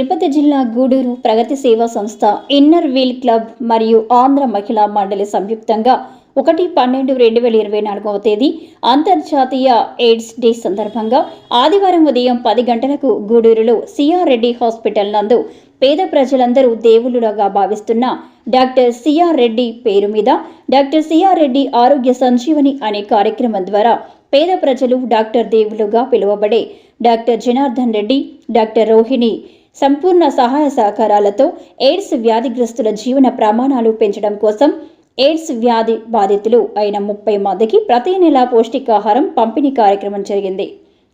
తిరుపతి జిల్లా గూడూరు ప్రగతి సేవా సంస్థ ఇన్నర్ వీల్ క్లబ్ మరియు ఆంధ్ర మహిళా మండలి సంయుక్తంగా ఒకటి పన్నెండు రెండు వేల ఇరవై నాలుగవ తేదీ అంతర్జాతీయ ఎయిడ్స్ డే సందర్భంగా ఆదివారం ఉదయం పది గంటలకు గూడూరులో సిఆర్ రెడ్డి హాస్పిటల్ నందు పేద ప్రజలందరూ దేవుళ్ళుగా భావిస్తున్న డాక్టర్ సిఆర్ రెడ్డి పేరు మీద డాక్టర్ సిఆర్ రెడ్డి ఆరోగ్య సంజీవని అనే కార్యక్రమం ద్వారా పేద ప్రజలు డాక్టర్ దేవులుగా పిలువబడే డాక్టర్ జనార్దన్ రెడ్డి డాక్టర్ రోహిణి సంపూర్ణ సహాయ సహకారాలతో ఎయిడ్స్ వ్యాధిగ్రస్తుల జీవన ప్రమాణాలు పెంచడం కోసం ఎయిడ్స్ వ్యాధి బాధితులు అయిన ముప్పై మందికి ప్రతి నెల పౌష్టికాహారం పంపిణీ కార్యక్రమం జరిగింది.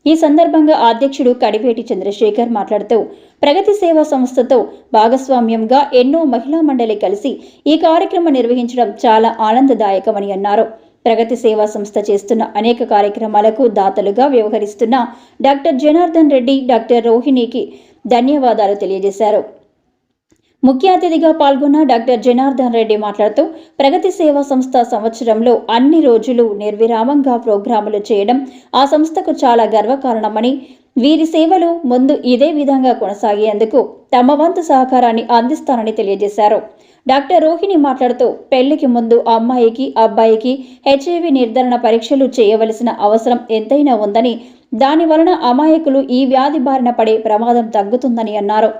ఈ సందర్భంగా అధ్యక్షుడు కడివేటి చంద్రశేఖర్ మాట్లాడుతూ ప్రగతి సేవా సంస్థతో భాగస్వామ్యంగా ఎన్నో మహిళా మండలి కలిసి ఈ కార్యక్రమం నిర్వహించడం చాలా ఆనందదాయకమని అన్నారు. ప్రగతి సేవా సంస్థ చేస్తున్న అనేక కార్యక్రమాలకు దాతలుగా వ్యవహరిస్తున్న డాక్టర్ జనార్దన్ రెడ్డి డాక్టర్ రోహిణికి ధన్యవాదాలు తెలియజేశారు. ముఖ్య అతిథిగా పాల్గొన్న డాక్టర్ జనార్దన్ రెడ్డి మాట్లాడుతూ ప్రగతి సేవా సంస్థ సంవత్సరంలో అన్ని రోజులు నిర్విరామంగా ప్రోగ్రాములు చేయడం ఆ సంస్థకు చాలా గర్వకారణమని వీరి సేవలు ముందు ఇదే విధంగా కొనసాగేందుకు తమ వంతు సహకారాన్ని అందిస్తానని తెలియజేశారు. డాక్టర్ రోహిణి మాట్లాడుతూ పెళ్ళికి ముందు అమ్మాయికి అబ్బాయికి హెచ్ఐవి నిర్ధారణ పరీక్షలు చేయవలసిన అవసరం ఎంతైనా ఉందని దాని వలన అమాయకులు ఈ వ్యాధి బారిన పడే ప్రమాదం తగ్గుతుందని అన్నారు.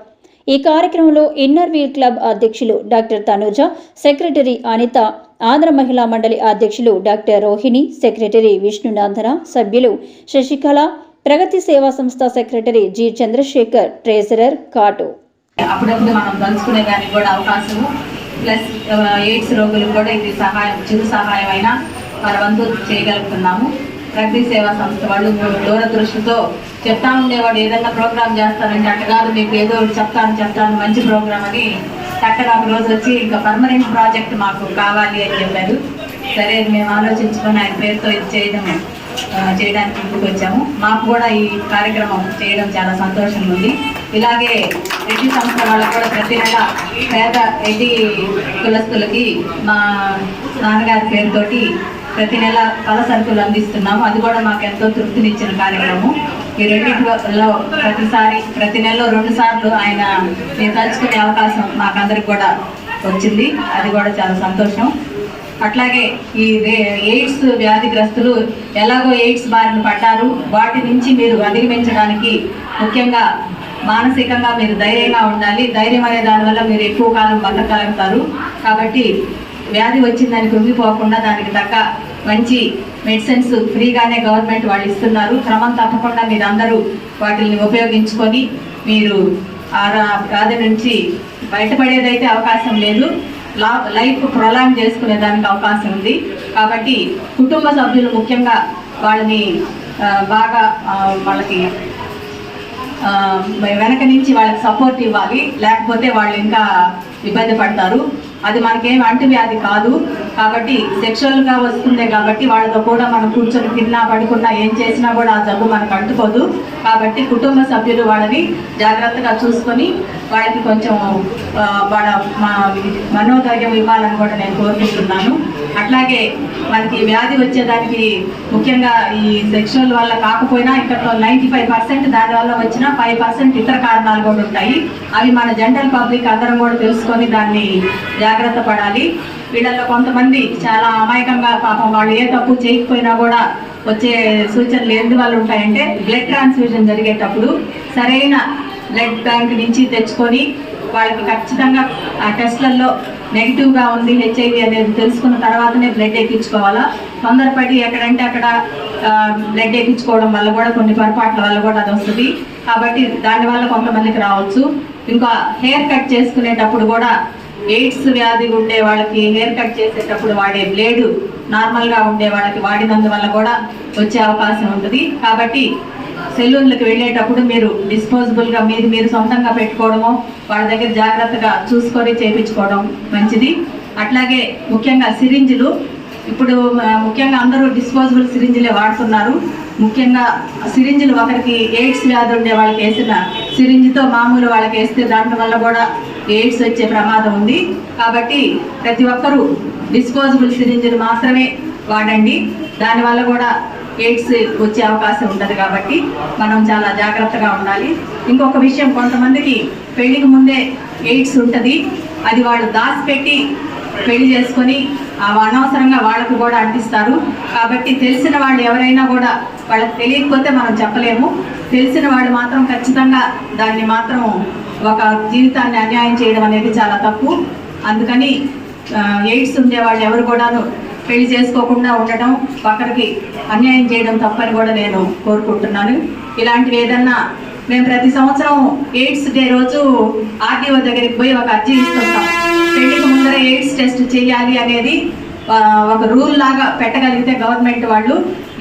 ఈ కార్యక్రమంలో ఇన్నర్ వీల్ క్లబ్ అధ్యక్షులు డాక్టర్ తనూజ సెక్రటరీ అనిత ఆంధ్ర మహిళా మండలి అధ్యక్షులు డాక్టర్ రోహిణి సెక్రటరీ విష్ణునందన సభ్యులు శశికళ ప్రగతి సేవా సంస్థ సెక్రటరీ జి చంద్రశేఖర్ ట్రెజరర్ కాటు. అప్పుడప్పుడు మనం తలుచుకునే దానికి కూడా అవకాశము. ప్లస్ ఎయిడ్స్ రోగులకు కూడా ఇది సహాయం చిరు సహాయమైన మన వంతు చేయగలుగుతున్నాము. ప్రగతి సేవా సంస్థ వాళ్ళు దూరదృష్టితో చెప్తా ఉండేవాడు ఏదైనా ప్రోగ్రామ్ చేస్తారంటే అట్టగారు మీకు ఏదో చెప్తాను చెప్తాను మంచి ప్రోగ్రామ్ అని చక్కగా ఒక రోజు వచ్చి ఇంకా పర్మనెంట్ ప్రాజెక్ట్ మాకు కావాలి అని చెప్పారు. సరే మేము ఆలోచించుకొని ఆయన పేరుతో ఇది చేయడం చేయడానికి ముందుకు వచ్చాము మాకు కూడా ఈ కార్యక్రమం చేయడం చాలా సంతోషంగా ఉంది. ఇలాగే రెడ్డి సంస్థ వాళ్ళకు కూడా ప్రతి నెల పేద రెడ్డి కులస్తులకి మా నాన్నగారి పేరుతోటి ప్రతి నెల పల సరుకులు అందిస్తున్నాము. అది కూడా మాకు ఎంతో తృప్తినిచ్చిన కార్యక్రమం. ఈ రెండింటిలో ప్రతిసారి ప్రతి నెలలో రెండు సార్లు ఆయన నేను తలుచుకునే అవకాశం మాకందరికి కూడా వచ్చింది. అది కూడా చాలా సంతోషం. అట్లాగే ఈ రే- ఎయిడ్స్ వ్యాధిగ్రస్తులు ఎలాగో ఎయిడ్స్ బారిన పడ్డారు. వాటి నుంచి మీరు అధిగమించడానికి ముఖ్యంగా మానసికంగా మీరు ధైర్యంగా ఉండాలి. ధైర్యం అనే దానివల్ల మీరు ఎక్కువ కాలం బతకగలుగుతారు. కాబట్టి వ్యాధి వచ్చిందని కృంగిపోకుండా దానికి తగ్గ మంచి మెడిసిన్స్ ఫ్రీగానే గవర్నమెంట్ వాళ్ళు ఇస్తున్నారు. క్రమం తప్పకుండా మీరు అందరూ వాటిని ఉపయోగించుకొని మీరు ఆ రా- నుంచి బయటపడేదైతే అవకాశం లేదు. లా- లైఫ్ ప్రొలాంగ్ చేసుకునే దానికి అవకాశం ఉంది. కాబట్టి కుటుంబ సభ్యులు ముఖ్యంగా వాళ్ళని బాగా వాళ్ళకి వెనక నుంచి వాళ్ళకి సపోర్ట్ ఇవ్వాలి. లేకపోతే వాళ్ళు ఇంకా ఇబ్బంది పడతారు. అది మనకేం అంటువ్యాధి కాదు. కాబట్టి సెక్షువల్గా వస్తుందే కాబట్టి వాళ్ళతో కూడా మనం కూర్చొని తిన్నా పడుకున్నా ఏం చేసినా కూడా ఆ జబ్బు మనకు అంటుకోదు. కాబట్టి కుటుంబ సభ్యులు వాళ్ళని జాగ్రత్తగా చూసుకొని వాళ్ళకి కొంచెం వాళ్ళ మా మనోధైర్యం ఇవ్వాలని కూడా నేను కోరుకుంటున్నాను. అట్లాగే మనకి వ్యాధి వచ్చేదానికి ముఖ్యంగా ఈ సెక్షువల్ వల్ల కాకపోయినా ఇక్కడ నైంటీ ఫైవ్ పర్సెంట్ దాని వల్ల వచ్చిన ఫైవ్ పర్సెంట్ ఇతర కారణాలు కూడా ఉంటాయి. అవి మన జనరల్ పబ్లిక్ అందరం కూడా తెలుసుకొని దాన్ని జాగ్రత్త పడాలి. వీళ్ళల్లో కొంతమంది చాలా అమాయకంగా పాపం వాళ్ళు ఏ తప్పు చేయకపోయినా కూడా వచ్చే సూచనలు ఎందువల్ల ఉంటాయంటే బ్లడ్ ట్రాన్స్ఫ్యూజన్ జరిగేటప్పుడు సరైన బ్లడ్ బ్యాంక్ నుంచి తెచ్చుకొని వాళ్ళకి ఖచ్చితంగా ఆ టెస్ట్లలో నెగిటివ్గా ఉంది హెచ్ఐవి అనేది తెలుసుకున్న తర్వాతనే బ్లడ్ ఎక్కించుకోవాలా తొందరపడి ఎక్కడంటే అక్కడ బ్లడ్ ఎక్కించుకోవడం వల్ల కూడా కొన్ని పొరపాట్ల వల్ల కూడా అది వస్తుంది. కాబట్టి దానివల్ల కొంతమందికి రావచ్చు. ఇంకా హెయిర్ కట్ చేసుకునేటప్పుడు కూడా ఎయిడ్స్ వ్యాధి ఉండే వాళ్ళకి హెయిర్ కట్ చేసేటప్పుడు వాడే బ్లేడు నార్మల్గా ఉండే వాళ్ళకి వాడినందువల్ల కూడా వచ్చే అవకాశం ఉంటుంది. కాబట్టి సెలూన్లకు వెళ్ళేటప్పుడు మీరు డిస్పోజబుల్గా మీది మీరు సొంతంగా పెట్టుకోవడము వాళ్ళ దగ్గర జాగ్రత్తగా చూసుకొని చేపించుకోవడం మంచిది. అట్లాగే ముఖ్యంగా సిరింజులు ఇప్పుడు ముఖ్యంగా అందరూ డిస్పోజబుల్ సిరింజులే వాడుతున్నారు. ముఖ్యంగా సిరింజులు ఒకరికి ఎయిడ్స్ వ్యాధి ఉండే వాళ్ళకి వేసిన సిరింజ్తో మామూలు వాళ్ళకి వేస్తే దాంట్లో వల్ల కూడా ఎయిడ్స్ వచ్చే ప్రమాదం ఉంది. కాబట్టి ప్రతి ఒక్కరూ డిస్పోజబుల్ సిరింజులు మాత్రమే వాడండి. దానివల్ల కూడా ఎయిడ్స్ వచ్చే అవకాశం ఉంటుంది కాబట్టి మనం చాలా జాగ్రత్తగా ఉండాలి. ఇంకొక విషయం కొంతమందికి పెళ్ళికి ముందే ఎయిడ్స్ ఉంటుంది. అది వాళ్ళు దాచిపెట్టి పెళ్ళి చేసుకొని అనవసరంగా వాళ్ళకు కూడా అంటిస్తారు. కాబట్టి తెలిసిన వాళ్ళు ఎవరైనా కూడా వాళ్ళకి తెలియకపోతే మనం చెప్పలేము. తెలిసిన వాళ్ళు మాత్రం ఖచ్చితంగా దాన్ని మాత్రం ఒక జీవితాన్ని అన్యాయం చేయడం అనేది చాలా తప్పు. అందుకని ఎయిడ్స్ ఉండే వాళ్ళు ఎవరు కూడాను పెళ్ళి చేసుకోకుండా ఉండటం ఒకరికి అన్యాయం చేయడం తప్పని కూడా నేను కోరుకుంటున్నాను. ఇలాంటివి ఏదన్నా మేము ప్రతి సంవత్సరం ఎయిడ్స్ డే రోజు ఆర్టీఓ దగ్గరికి పోయి ఒక అర్జీ ఇస్తుంటాం. పెళ్ళి అందరూ ఎయిడ్స్ టెస్ట్ చేయాలి అనేది ఒక రూల్ లాగా పెట్టగలిగితే గవర్నమెంట్ వాళ్ళు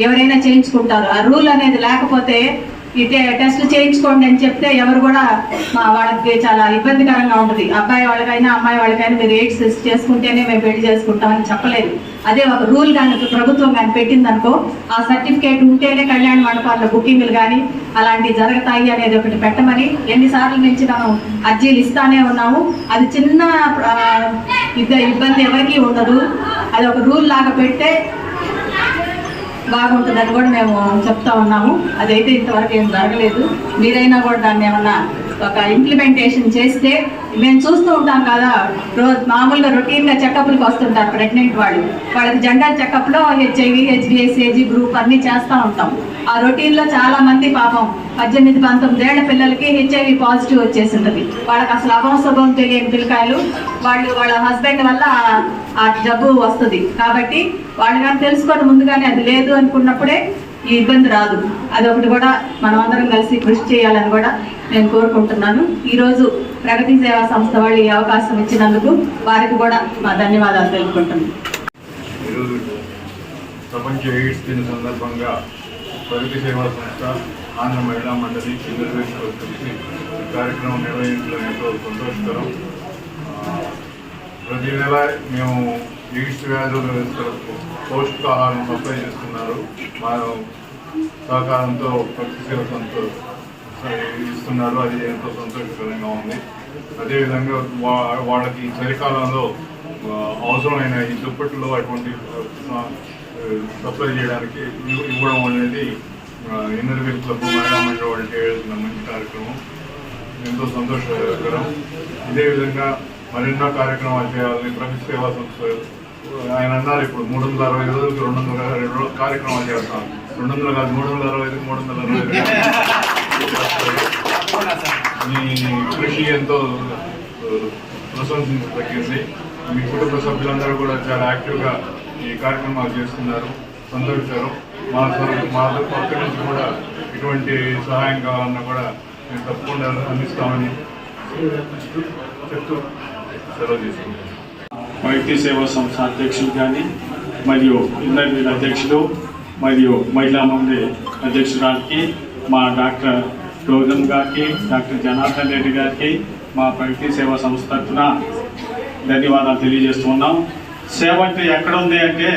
ఎవరైనా చేయించుకుంటారు. ఆ రూల్ అనేది లేకపోతే ఈ టెస్ట్ చేయించుకోండి అని చెప్తే ఎవరు కూడా మా వాళ్ళకి చాలా ఇబ్బందికరంగా ఉంటుంది. అబ్బాయి వాళ్ళకైనా అమ్మాయి వాళ్ళకైనా మీరు ఎయిడ్స్ చేసుకుంటేనే మేము పెళ్ళి చేసుకుంటామని చెప్పలేదు. అదే ఒక రూల్ కానీ ప్రభుత్వం కానీ పెట్టిందనుకో ఆ సర్టిఫికేట్ ఉంటేనే కళ్యాణ మండపాల్లో బుకింగ్లు కానీ అలాంటివి జరుగుతాయి అనేది ఒకటి పెట్టమని ఎన్నిసార్లు నుంచి మనం అర్జీలు ఇస్తానే ఉన్నాము. అది చిన్న ఇద్ద- ఇబ్బంది ఎవరికీ ఉండదు. అది ఒక రూల్ లాగా పెడితే బాగుంటుందని కూడా మేము చెప్తా ఉన్నాము. అదైతే ఇంతవరకు ఏం జరగలేదు. మీరైనా కూడా దాన్ని ఏమన్నా ఒక ఇంప్లిమెంటేషన్ చేస్తే మేము చూస్తూ ఉంటాం కదా రోజు మామూలుగా రొటీన్గా చెకప్లకు వస్తుంటారు ప్రెగ్నెంట్ వాళ్ళు. వాళ్ళకి జెండర్ చెకప్లో హెచ్ఐవి హెచ్బిఎస్ ఏజీ గ్రూప్ అన్నీ చేస్తూ ఉంటాం. ఆ రొటీన్లో చాలా మంది పాపం పద్దెనిమిది పంతొమ్మిది ఏళ్ళ పిల్లలకి హెచ్ఐవి పాజిటివ్ వచ్చేసి ఉంటుంది వాళ్ళకి అసలు అభంశుభం తెలియని పిల్లకాయలు వాళ్ళు వాళ్ళ హస్బెండ్ వల్ల ఆ- జబ్బు వస్తుంది. కాబట్టి వాళ్ళు కానీ తెలుసుకొని ముందుగానే అది లేదు అనుకున్నప్పుడే ఈ ఇబ్బంది రాదు. అదొకటి కూడా మనం అందరం కలిసి కృషి చేయాలని కూడా నేను కోరుకుంటున్నాను. ఈరోజు ప్రగతి సేవా సంస్థ వాళ్ళు ఈ అవకాశం ఇచ్చినందుకు వారికి కూడా మా ధన్యవాదాలు తెలుపుకుంటున్నాను. ప్రపంచ ఎయిడ్స్ దిన సందర్భంగా ప్రగతి సేవా సంస్థ ఆంధ్ర మహిళా మండలి కలిసి ఈ కార్యక్రమం నిర్వహించడం ఎంతో సంతోషకరం. ప్రతి నెల మేము ఈస్ట్ వ్యాధులకు పౌష్టికాహారం సప్లై చేస్తున్నారు. మా సహకారంతో ప్రగతి సేవ ఇస్తున్నారు. అది ఎంతో సంతోషకరంగా ఉంది. అదేవిధంగా వా వాళ్ళకి చలికాలంలో అవసరమైన ఈ దుప్పట్లు అటువంటి సప్లై చేయడానికి ఇవ్వడం అనేది ఇన్నర్ వీల్ క్లబ్ మహిళా మండలి వాళ్ళు చేయాల్సిన మంచి కార్యక్రమం. ఎంతో సంతోషకరం. ఇదే విధంగా మరెన్నో కార్యక్రమాలు చేయాలని ప్రగతి సేవా సంస్థ ఆయన అన్నారు ఇప్పుడు మూడు వందల అరవై రోజులకి రెండు వందల రెండు రోజులు కార్యక్రమాలు చేస్తాం. రెండు వందల కాదు మూడు వందల అరవై ఐదు మూడు వందల అరవై మీ కృషి ఎంతో ప్రశంసించదగ్గింది. మీ కుటుంబ సభ్యులందరూ కూడా చాలా యాక్టివ్గా ఈ కార్యక్రమాలు చేస్తున్నారు. సంతోషకరం మా మా పక్క నుంచి కూడా ఇటువంటి సహాయం కావాలన్నా కూడా మేము తప్పకుండా అందిస్తామని చెప్తూ సెలవు వైద్య సేవా సంస్థ అధ్యక్షులు కానీ మరియు ఇంటర్వ్యూల అధ్యక్షులు మరియు మహిళా మండలి అధ్యక్షురాలకి మా డాక్టర్ రోజం గారికి డాక్టర్ జనార్దన్ రెడ్డి గారికి మా వైద్య సేవా సంస్థ తరఫున ధన్యవాదాలు తెలియజేస్తున్నాం సేవ అంటే ఎక్కడ ఉంది అంటే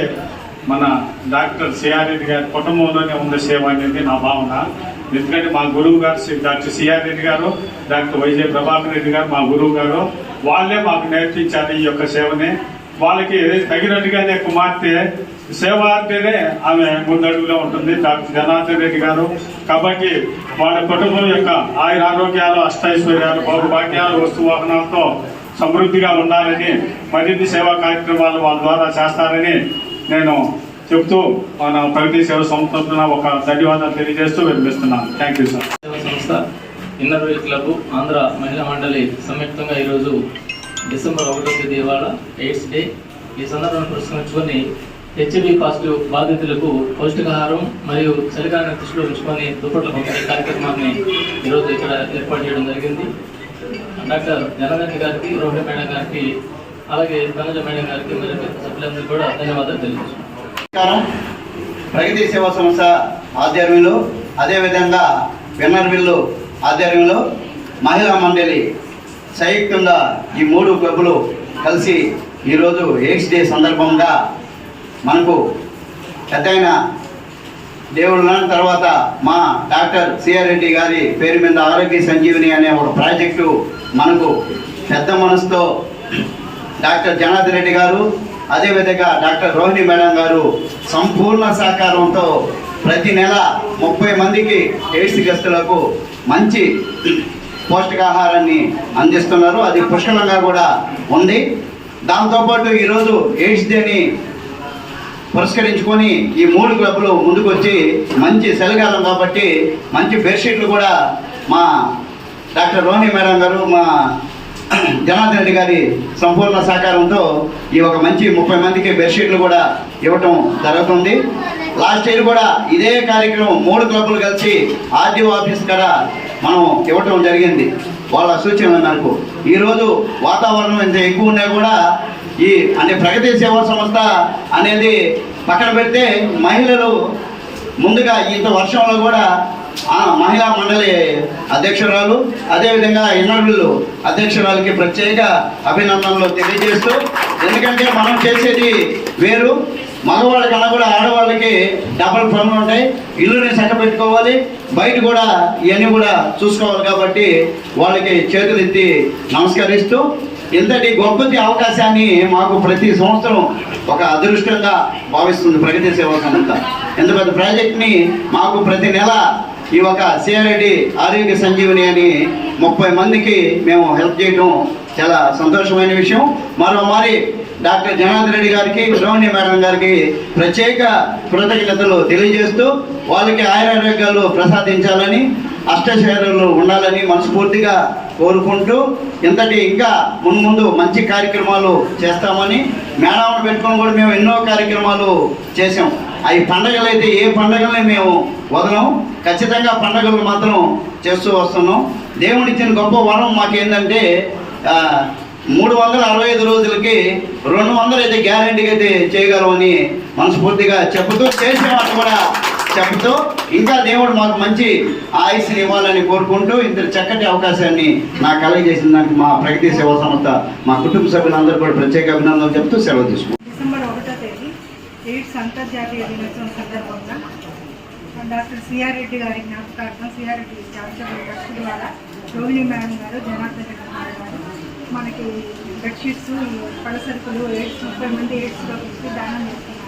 మన డాక్టర్ సిఆర్ రెడ్డి గారి కుటుంబంలోనే ఉన్న సేవ అనేది నా భావన. ఎందుకంటే మా గురువు గారు డాక్టర్ సిఆర్ రెడ్డి గారు డాక్టర్ వైజయ్ ప్రభాకర్ రెడ్డి గారు మా గురువు గారు. వాళ్ళే మాకు నేర్పించారు ఈ యొక్క సేవని. వాళ్ళకి తగినట్టుగానే కుమార్తె సేవ అంటేనే ఆమె ముందడుగులో ఉంటుంది. డాక్టర్ జనార్దన్ రెడ్డి గారు. కాబట్టి వాళ్ళ కుటుంబం యొక్క ఆయుర ఆరోగ్యాలు అష్టైశ్వర్యాలు బహుభాగ్యాలు వస్తు వాహనాలతో సమృద్ధిగా ఉండాలని మరిన్ని సేవా కార్యక్రమాలు వాళ్ళ ద్వారా చేస్తారని నేను చెప్తూ మన ప్రగతి సేవ సంస్థ ఒక ధన్యవాదాలు తెలియజేస్తూ వినిపిస్తున్నాను. Thank you sir. Inner wheel club Andhra Mahila Mandali సంయుక్తంగా ఈరోజు డిసెంబర్ ఒకటో తేదీ ఇవాళ ఎయిడ్స్ డే. ఈ సందర్భాన్ని పురస్కరించుకొని హెచ్ఐవి పాజిటివ్ బాధితులకు పౌష్టికాహారం మరియు చలికాలను దృష్టిలో ఉంచుకొని దుప్పట్ల పంపిణీ కార్యక్రమాన్ని ఈరోజు ఇక్కడ ఏర్పాటు చేయడం జరిగింది. డాక్టర్ జనగంటి గారికి రోహిణి మేడం గారికి అలాగే ధనజ మేడం గారికి మరియు సభ్యులందరికీ కూడా ధన్యవాదాలు తెలియజేస్తున్నాం ప్రగతి సేవా సంస్థ ఆధ్వర్యంలో అదేవిధంగా విన్నర్విల్లు ఆధ్వర్యంలో మహిళా మండలి సంయుక్తంగా ఈ మూడు క్లబ్బులు కలిసి ఈరోజు ఎయిడ్స్ డే సందర్భంగా మనకు పెద్దయిన దేవుడు తర్వాత మా డాక్టర్ సిఆర్ రెడ్డి గారి పేరు మీద ఆరోగ్య సంజీవిని అనే ఒక ప్రాజెక్టు మనకు పెద్ద మనసుతో డాక్టర్ జనార్దన్ రెడ్డి గారు అదేవిధంగా డాక్టర్ రోహిణి మేడం గారు సంపూర్ణ సహకారంతో ప్రతి నెల ముప్పై మందికి ఎయిడ్స్ గెస్టులకు మంచి పౌష్టికాహారాన్ని అందిస్తున్నారు. అది పుష్కలంగా కూడా ఉంది. దాంతోపాటు ఈరోజు ఎయిడ్స్ డేని పురస్కరించుకొని ఈ మూడు క్లబ్లు ముందుకొచ్చి మంచి సెలగాలం కాబట్టి మంచి బెడ్షీట్లు కూడా మా డాక్టర్ రోహిణి మేడం గారు మా జనార్దన్ రెడ్డి గారి సంపూర్ణ సహకారంతో ఈ ఒక మంచి ముప్పై మందికి బెడ్షీట్లు కూడా ఇవ్వటం జరుగుతుంది. లాస్ట్ ఇయర్ కూడా ఇదే కార్యక్రమం మూడు క్లబ్లు కలిసి ఆర్డీఓ ఆఫీస్ కాడ మనం ఇవ్వటం జరిగింది. వాళ్ళ సూచనల మేరకు. ఈరోజు వాతావరణం ఇంత ఎక్కువ ఉన్నా కూడా ఈ అంటే ప్రగతి సేవా సంస్థ అనేది పక్కన పెడితే మహిళలు ముందుగా ఇంత వర్షంలో కూడా మహిళా మండలి అధ్యక్షురాలు అదేవిధంగా ఇన్నర్లు అధ్యక్షురాలకి ప్రత్యేక అభినందనలు తెలియజేస్తూ ఎందుకంటే మనం చేసేది వేరు. మగవాళ్ళ కన్నా కూడా ఆడవాళ్ళకి డబల్ పనులు ఉంటాయి. ఇల్లుని చక్కబెట్టుకోవాలి. బయట కూడా ఇవన్నీ కూడా చూసుకోవాలి కాబట్టి వాళ్ళకి చేతులు ఎత్తి నమస్కరిస్తూ ఇంతటి గొప్పది అవకాశాన్ని మాకు ప్రతి సంవత్సరం ఒక అదృష్టంగా భావిస్తుంది ప్రగతి సేవా సంస్థ. ఎంత పెద్ద ప్రాజెక్ట్ని మాకు ప్రతి నెల ఈ ఒక సిఆర్ఐడి ఆరోగ్య సంజీవని అని ముప్పై మందికి మేము హెల్ప్ చేయడం చాలా సంతోషమైన విషయం. మరో మరి డాక్టర్ జనార్దన్ రెడ్డి గారికి రోహిణి మేడం గారికి ప్రత్యేక కృతజ్ఞతలు తెలియజేస్తూ వాళ్ళకి ఆయురారోగ్యాలు ప్రసాదించాలని అష్టశైరులు ఉండాలని మనస్ఫూర్తిగా కోరుకుంటూ ఇంతటి ఇంకా ముందు ముందు మంచి కార్యక్రమాలు చేస్తామని మేడాలను పెట్టుకొని కూడా మేము ఎన్నో కార్యక్రమాలు చేసాం అవి పండగలు అయితే ఏ పండగల్ని మేము వదలం. ఖచ్చితంగా పండగలు మాత్రం చేస్తూ వస్తున్నాం. దేవుడిచ్చిన గొప్ప వరం మాకేంటంటే మూడు వందల అరవై ఐదు రోజులకి రెండు వందలు అయితే గ్యారంటీగా అయితే చేయగలమని మనస్ఫూర్తిగా చెబుతూ చేసేవాళ్ళు కూడా చెప్తూ ఇంకా దేవుడు మాకు మంచి ఆయుష్ని ఇవ్వాలని కోరుకుంటూ ఇంత చక్కటి అవకాశాన్ని నాకు కలగజేసిన దానికి మా ప్రగతి సేవా సంస్థ మా కుటుంబ సభ్యులందరూ కూడా ప్రత్యేక అభినందనలు చెప్తూ సెలవు తీసుకుంటాం డిసెంబర్ ఒకటో తేదీ ఎయిడ్స్ అంతర్జాతీయ దినోత్సవం సందర్భంగా డాక్టర్ సిఆర్ రెడ్డి గారి జ్ఞాపకార్థం సిఆర్ రెడ్డి చారిటబుల్ ట్రస్ట్ ద్వారా రోహిణి మేడం గారు జనార్దన్ రెడ్డి గారు మనకి బెడ్షీట్స్ పడసరుకులు ఎయిడ్స్ ముప్పై మంది ఎయిడ్స్లో దానం చేస్తుంది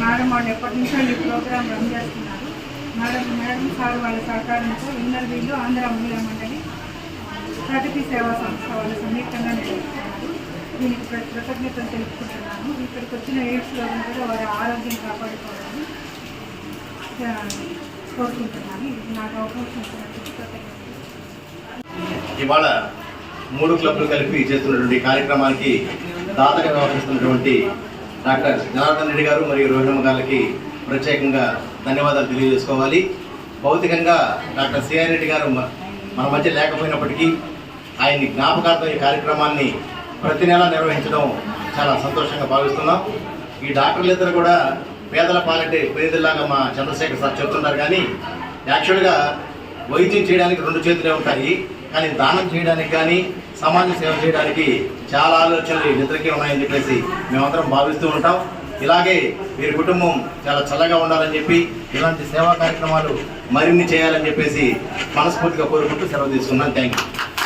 మేడం వాళ్ళు ఎప్పటి నుంచో ఈ ప్రోగ్రాం రన్ చేస్తున్నారు. మేడం మేడం సార్ వాళ్ళ సహకారంతో ఇన్నర్ వీళ్ళు ఆంధ్ర మహిళా మండలి ప్రగతి సేవా సంస్థ వాళ్ళు సంయుక్తంగా నిర్వహిస్తున్నారు దీనికి కృతజ్ఞతలు తెలుపుకుంటున్నాను. ఇక్కడికి వచ్చిన ఎయిడ్స్ కూడా వారి ఆరోగ్యం కాపాడుకోవాలని కోరుకుంటున్నాను. ఇది నాకు అవకాశం ఇవాళ మూడు క్లబ్లు కలిపి చేస్తున్నటువంటి కార్యక్రమానికి దాతగా వ్యవహరిస్తున్నటువంటి డాక్టర్ జనార్దన్ రెడ్డి గారు మరియు రోహిణమ్మ గారికి ప్రత్యేకంగా ధన్యవాదాలు తెలియజేసుకోవాలి. భౌతికంగా డాక్టర్ సిఆర్ రెడ్డి గారు మన మధ్య లేకపోయినప్పటికీ ఆయన్ని జ్ఞాపకార్థం ఈ కార్యక్రమాన్ని ప్రతి నెల నిర్వహించడం చాలా సంతోషంగా భావిస్తున్నాం. ఈ డాక్టర్లు ఇద్దరు కూడా పేదల పాలంటే పేదలాగా మా చంద్రశేఖర్ సార్ చెప్తున్నారు కానీ యాక్చువల్గా వైద్యం చేయడానికి రెండు చేతులే ఉంటాయి. కానీ దానం చేయడానికి కానీ సమాజ సేవ చేయడానికి చాలా ఆలోచనలు నిద్రకే ఉన్నాయని చెప్పేసి మేమందరం భావిస్తూ ఉంటాం. ఇలాగే వీరి కుటుంబం చాలా చల్లగా ఉండాలని చెప్పి ఇలాంటి సేవా కార్యక్రమాలు మరిన్ని చేయాలని చెప్పేసి మనస్ఫూర్తిగా కోరుకుంటూ సెలవు తీసుకున్నాను. Thank you